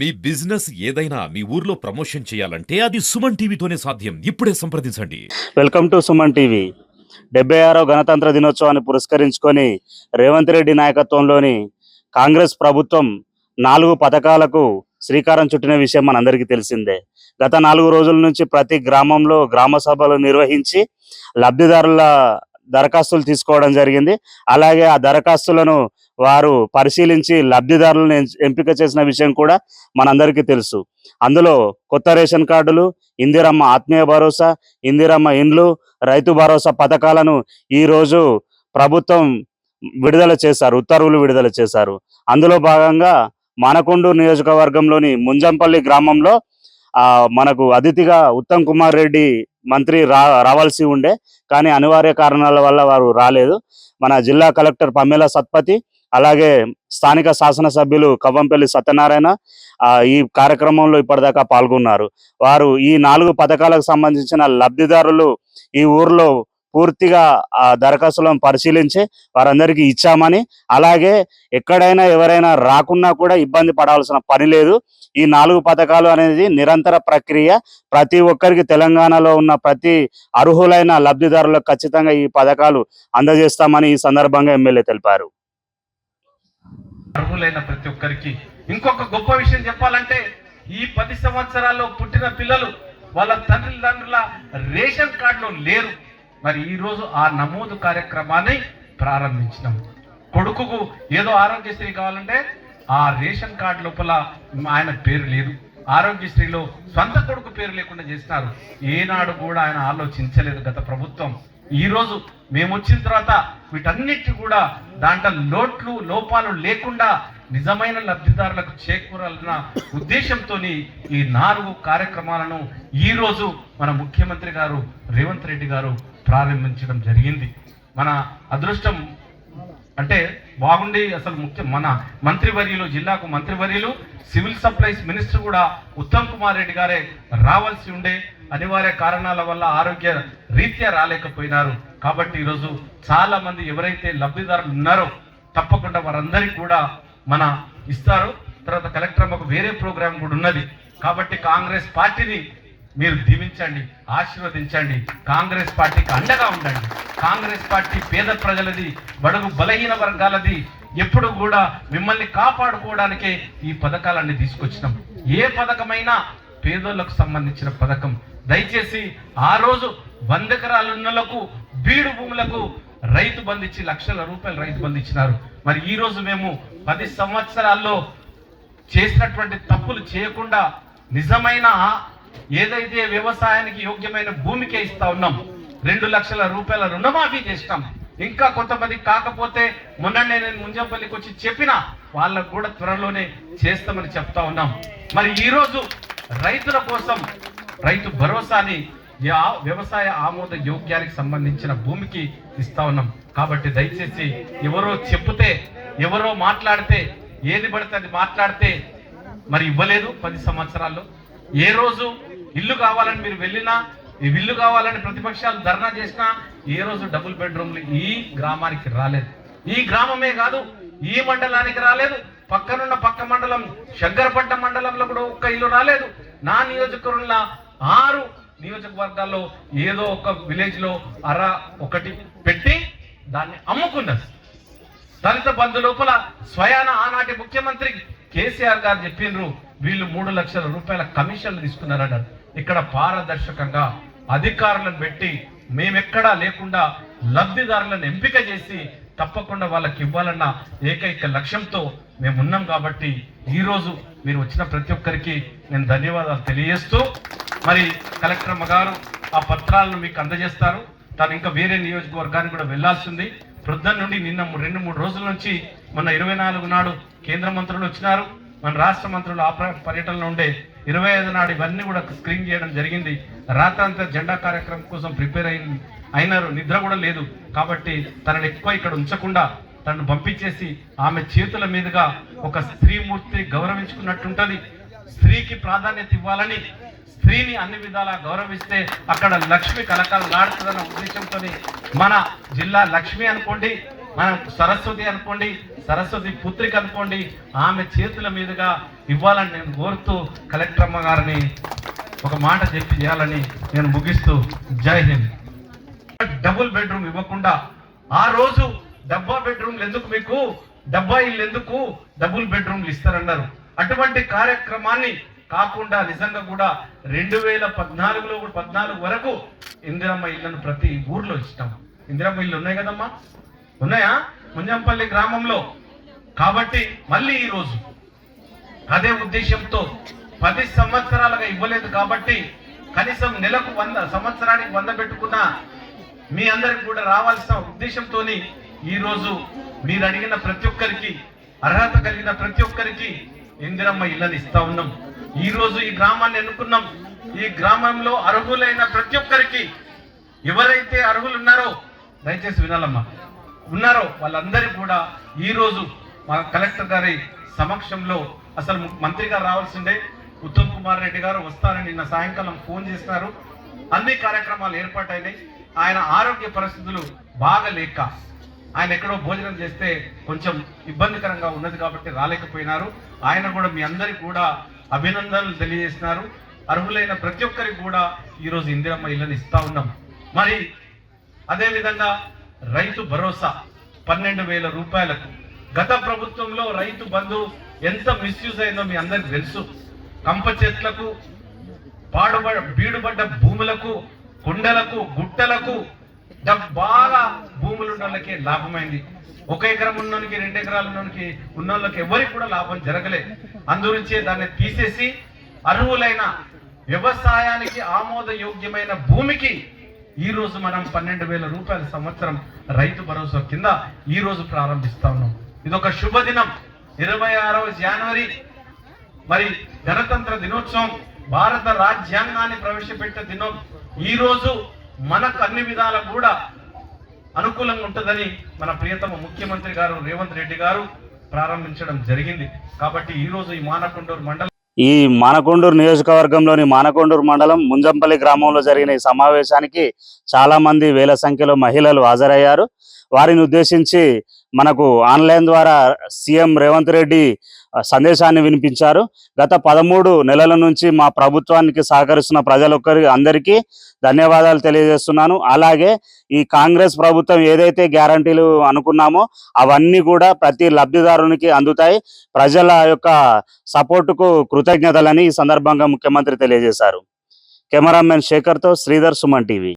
మీ business ఏదైనా మీ ఊర్లో promotion చేయాలంటే అది సుమన్ టీవీతోనే సాధ్యం. ఇప్పుడే సంప్రదించండి. Welcome to Suman TV. డెబ్బై ఆరో గణతంత్ర దినోత్సవాన్ని పురస్కరించుకొని రేవంత్ రెడ్డి నాయకత్వంలోని కాంగ్రెస్ ప్రభుత్వం నాలుగు పథకాలకు శ్రీకారం చుట్టిన విషయం మనందరికీ తెలిసిందే. గత నాలుగు రోజుల నుంచి ప్రతి గ్రామంలో గ్రామ సభలు నిర్వహించి లబ్ధిదారుల దరఖాస్తులు తీసుకోవడం జరిగింది. అలాగే ఆ దరఖాస్తులను వారు పరిశీలించి లబ్ధిదారులను ఎంపిక చేసిన విషయం కూడా మనందరికీ తెలుసు. అందులో కొత్త రేషన్ కార్డులు ఇందిరమ్మ ఆత్మీయ భరోసా ఇందిరమ్మ ఇండ్లు రైతు భరోసా పథకాలను ఈ రోజు ప్రభుత్వం విడుదల చేశారు ఉత్తర్వులు విడుదల చేశారు. అందులో భాగంగా మనకొండు నియోజకవర్గంలోని ముంజంపల్లి గ్రామంలో మనకు అతిథిగా ఉత్తమ్ కుమార్ రెడ్డి మంత్రి రా రావాల్సి ఉండే కానీ అనివార్య కారణాల వల్ల వారు రాలేదు. మన జిల్లా కలెక్టర్ పమ్మెల సత్పతి అలాగే స్థానిక శాసనసభ్యులు కవ్వంపల్లి సత్యనారాయణ ఈ కార్యక్రమంలో ఇప్పటిదాకా పాల్గొన్నారు. వారు ఈ నాలుగు పథకాలకు సంబంధించిన లబ్ధిదారులు ఈ ఊర్లో పూర్తిగా ఆ దరఖాస్తులను పరిశీలించి వారందరికీ ఇచ్చామని అలాగే ఎక్కడైనా ఎవరైనా రాకున్నా కూడా ఇబ్బంది పడాల్సిన పని లేదు. ఈ నాలుగు పథకాలు అనేది నిరంతర ప్రక్రియ. ప్రతి ఒక్కరికి తెలంగాణలో ఉన్న ప్రతి అర్హులైన లబ్ధిదారులకు ఖచ్చితంగా ఈ పథకాలు అందజేస్తామని ఈ సందర్భంగా ఎమ్మెల్యే తెలిపారు. అర్హులైన ప్రతి ఒక్కరికి ఇంకొక గొప్ప విషయం చెప్పాలంటే ఈ పది సంవత్సరాల్లో పుట్టిన పిల్లలు వాళ్ళ తండ్రుల రేషన్ కార్డులో లేరు. మరి ఈరోజు ఆ నమోదు కార్యక్రమాన్ని ప్రారంభించినాం. కొడుకుకు ఏదో ఆరోగ్యశ్రీ కావాలంటే ఆ రేషన్ కార్డు లోపల ఆయన పేరు లేదు. ఆరోగ్యశ్రీలో సొంత కొడుకు పేరు లేకుండా చేసినారు. ఏనాడు కూడా ఆయన ఆలోచించలేదు గత ప్రభుత్వం. ఈరోజు మేము వచ్చిన తర్వాత వీటన్నిటి కూడా దాంట్లో లోట్లు లోపాలు లేకుండా నిజమైన లబ్ధిదారులకు చేకూరాలన్న ఉద్దేశంతో ఈ నాలుగు కార్యక్రమాలను ఈ రోజు మన ముఖ్యమంత్రి గారు రేవంత్ రెడ్డి గారు ప్రారంభించడం జరిగింది. మన అదృష్టం అంటే బాగుండి అసలు ముఖ్య మన మంత్రివర్యులు జిల్లాకు మంత్రివర్యులు సివిల్ సప్లైస్ మినిస్టర్ కూడా ఉత్తమ్ కుమార్ రెడ్డి గారే రావాల్సి ఉండే అనివార్య కారణాల వల్ల ఆరోగ్య రీత్యా రాలేకపోయినారు. కాబట్టి ఈరోజు చాలా మంది ఎవరైతే లబ్ధిదారులు ఉన్నారో తప్పకుండా వారందరికీ కూడా మన ఇస్తారు. తర్వాత కలెక్టర్ మాకు వేరే ప్రోగ్రాం కూడా ఉన్నది. కాబట్టి కాంగ్రెస్ పార్టీని మీరు దీవించండి ఆశీర్వదించండి. కాంగ్రెస్ పార్టీకి అండగా ఉండండి. కాంగ్రెస్ పార్టీ పేద ప్రజలది బడుగు బలహీన వర్గాలది ఎప్పుడు కూడా మిమ్మల్ని కాపాడుకోవడానికే ఈ పథకాలన్నీ తీసుకొచ్చినాం. ఏ పథకమైనా పేదోళ్ళకు సంబంధించిన పథకం. దయచేసి ఆ రోజు వంద ఎకరాలున్నలకు బీడు భూములకు రైతు బంధించి లక్షల రూపాయలు రైతు బంధించినారు. మరి ఈ రోజు మేము పది సంవత్సరాల్లో చేసినటువంటి తప్పులు చేయకుండా నిజమైన ఏదైతే వ్యవసాయానికి యోగ్యమైన భూమికే ఇస్తా ఉన్నాం రెండు లక్షల రూపాయల రుణమాఫీ చేసినాం ఇంకా కొంతమంది కాకపోతే మొన్ననే నేను ముంజంపల్లికి వచ్చి చెప్పిన వాళ్ళకు కూడా త్వరలోనే చేస్తామని చెప్తా ఉన్నాం. మరి ఈరోజు రైతుల కోసం రైతు భరోసాని వ్యవసాయ ఆమోద యోగ్యానికి సంబంధించిన భూమికి ఇస్తా ఉన్నాం. కాబట్టి దయచేసి ఎవరో చెప్తే ఎవరో మాట్లాడితే ఏది పడితే అది మాట్లాడితే మరి ఇవ్వలేదు పది సంవత్సరాల్లో. ఏ రోజు ఇల్లు కావాలని మీరు వెళ్ళినా ఈ ఇల్లు కావాలని ప్రతిపక్షాలు ధర్నా చేసినా ఏ రోజు డబుల్ బెడ్రూమ్లు ఈ గ్రామానికి రాలేదు. ఈ గ్రామమే కాదు ఈ మండలానికి రాలేదు. పక్కనున్న పక్క మండలం శంకరపట్ట మండలంలో కూడా ఒక్క ఇల్లు రాలేదు. నా నియోజకవర్గంలో ఆరు నియోజకవర్గాల్లో ఏదో ఒక విలేజ్లో అర ఒకటి పెట్టి దాన్ని అమ్ముకున్నది దళిత బంధు లోపల స్వయాన ఆనాటి ముఖ్యమంత్రి కేసీఆర్ గారు చెప్పిండ్రు వీళ్ళు మూడు లక్షల రూపాయల కమిషన్లు తీసుకున్నారన్నారు. ఇక్కడ పారదర్శకంగా అధికారులను పెట్టి మేమెక్కడా లేకుండా లబ్ధిదారులను ఎంపిక చేసి తప్పకుండా వాళ్ళకి ఇవ్వాలన్న ఏకైక లక్ష్యంతో మేము ఉన్నాం కాబట్టి ఈరోజు మీరు వచ్చిన ప్రతి ఒక్కరికి నేను ధన్యవాదాలు తెలియజేస్తూ మరి కలెక్టర్ అమ్మగారు ఆ పత్రాలను మీకు అందజేస్తారు. తను ఇంకా వేరే నియోజకవర్గానికి కూడా వెళ్ళాల్సింది ప్రొద్దున నుండి నిన్న రెండు మూడు రోజుల నుంచి మొన్న ఇరవై నాలుగు నాడు కేంద్ర మంత్రులు వచ్చినారు. మన రాష్ట్ర మంత్రులు ఆ పర్యటనలో ఉండే ఇరవై ఐదు నాడు ఇవన్నీ కూడా స్క్రీన్ చేయడం జరిగింది. రాత్రంతా జెండా కార్యక్రమం కోసం ప్రిపేర్ అయింది అయినారు. నిద్ర కూడా లేదు. కాబట్టి తనని ఎక్కువ ఇక్కడ ఉంచకుండా తనను పంపించేసి ఆమె చేతుల మీదుగా ఒక స్త్రీమూర్తి గౌరవించుకున్నట్టుంటది. స్త్రీకి ప్రాధాన్యత ఇవ్వాలని స్త్రీని అన్ని విధాలా గౌరవిస్తే అక్కడ లక్ష్మి కలకలలాడుతుందన్న ఉద్దేశంతో మన జిల్లా లక్ష్మి అనుకోండి మన సరస్వతి అనుకోండి సరస్వతి పుత్రిక అనుకోండి ఆమె చేతుల మీదుగా ఇవ్వాలని నేను కోరుతూ కలెక్టర్ అమ్మ గారిని ఒక మాట చెప్పి చేయాలని నేను ముగిస్తూ జై హింద్. డబుల్ బెడ్రూమ్ ఇవ్వకుండా ఆ రోజు డబ్బా బెడ్రూమ్లు ఎందుకు మీకు? డబ్బా ఇల్లు ఎందుకు? డబుల్ బెడ్రూమ్లు ఇస్తారన్నారు. అటువంటి కార్యక్రమాన్ని కాకుండా నిజంగా కూడా రెండు వేల పద్నాలుగులో కూడా పద్నాలుగు వరకు ఇందిరమ్మ ఇళ్ళను ప్రతి ఊర్లో ఇష్టం ఇందిరమ్మ ఇల్లు ఉన్నాయి కదమ్మా? ఉన్నాయా? ముంజంపల్లి గ్రామంలో. కాబట్టి మళ్ళీ ఈరోజు అదే ఉద్దేశంతో పది సంవత్సరాలుగా ఇవ్వలేదు కాబట్టి కనీసం నెలకు వంద సంవత్సరానికి వంద పెట్టుకున్న మీ అందరికి కూడా రావాల్సిన ఉద్దేశంతో ఈరోజు మీరు అడిగిన ప్రతి ఒక్కరికి అర్హత కలిగిన ప్రతి ఒక్కరికి ఇందిరమ్మ ఇళ్ళని ఇస్తా ఉన్నాం. ఈ రోజు ఈ గ్రామాన్ని ఎన్నుకున్నాం. ఈ గ్రామంలో అర్హులైన ప్రతి ఒక్కరికి ఎవరైతే అర్హులు ఉన్నారో దయచేసి వినాలమ్మా. ఉన్నారో వాళ్ళందరూ కూడా ఈ రోజు మా కలెక్టర్ గారి సమక్షంలో అసలు మంత్రి గారు రావాల్సిందే. ఉత్తమ్ కుమార్ రెడ్డి గారు వస్తారని నిన్న సాయంకాలం ఫోన్ చేసినారు. అన్ని కార్యక్రమాలు ఏర్పాటైనాయి. ఆయన ఆరోగ్య పరిస్థితులు బాగలేక ఆయన ఎక్కడో భోజనం చేస్తే కొంచెం ఇబ్బందికరంగా ఉన్నది కాబట్టి రాలేకపోయినారు. ఆయన కూడా మీ అందరికీ కూడా అభినందనలు తెలియజేసినారు. అర్హులైన ప్రతి ఒక్కరికి కూడా ఈరోజు ఇందిరమ్మ ఇళ్ళని ఇస్తా ఉన్నాం. మరి అదేవిధంగా రైతు భరోసా పన్నెండు వేల రూపాయలకు గత ప్రభుత్వంలో రైతు బంధు ఎంత మిస్యూజ్ అయిందో మీ అందరికి తెలుసు. కంప చెట్లకు పాడుబడ బీడుబడ్డ భూములకు కుండలకు గుట్టలకు బాగా భూములు ఉన్న వాళ్ళకి లాభమైంది. ఒక ఎకరం ఉన్నోనికి రెండు ఎకరాలు ఉన్నోనికి ఉన్న వాళ్ళకి ఎవరికి కూడా లాభం జరగలేదు అందుగురించే దాన్ని తీసేసి అర్హులైన వ్యవసాయానికి ఆమోదయోగ్యమైన భూమికి ఈ రోజు మనం పన్నెండు వేల రూపాయల సంవత్సరం రైతు భరోసా కింద ఈ రోజు ప్రారంభిస్తా ఉన్నాం. ఇది ఒక శుభదినం. ఇరవై ఆరవ జనవరి. మరి గణతంత్ర దినోత్సవం భారత రాజ్యాంగాన్ని ప్రవేశపెట్టే దినం. ఈ రోజు మనకు అన్ని విధాల కూడా అనుకూలంగా ఉంటుందని మన ప్రియతమ ముఖ్యమంత్రి గారు రేవంత్ రెడ్డి గారు ప్రారంభించడం జరిగింది. కాబట్టి ఈరోజు ఈ మానకొండూరు మండలం ఈ మానకొండూరు నియోజకవర్గంలోని మానకొండూరు మండలం ముంజంపల్లి గ్రామంలో జరిగిన ఈ సమావేశానికి చాలా మంది వేల సంఖ్యలో మహిళలు హాజరయ్యారు. వారిని ఉద్దేశించి మనకు ఆన్లైన్ ద్వారా సీఎం రేవంత్ రెడ్డి సందేశాన్ని వినిపించారు. గత పదమూడు నెలల నుంచి మా ప్రభుత్వానికి సహకరిస్తున్న ప్రజలొక్కరి అందరికీ ధన్యవాదాలు తెలియజేస్తున్నాను. అలాగే ఈ కాంగ్రెస్ ప్రభుత్వం ఏదైతే గ్యారంటీలు అనుకున్నామో అవన్నీ కూడా ప్రతి లబ్ధిదారునికి అందుతాయి. ప్రజల యొక్క సపోర్టుకు కృతజ్ఞతలని ఈ సందర్భంగా ముఖ్యమంత్రి తెలియజేశారు. కెమెరామెన్ శేఖర్తో శ్రీధర్ సుమన్ టీవీ.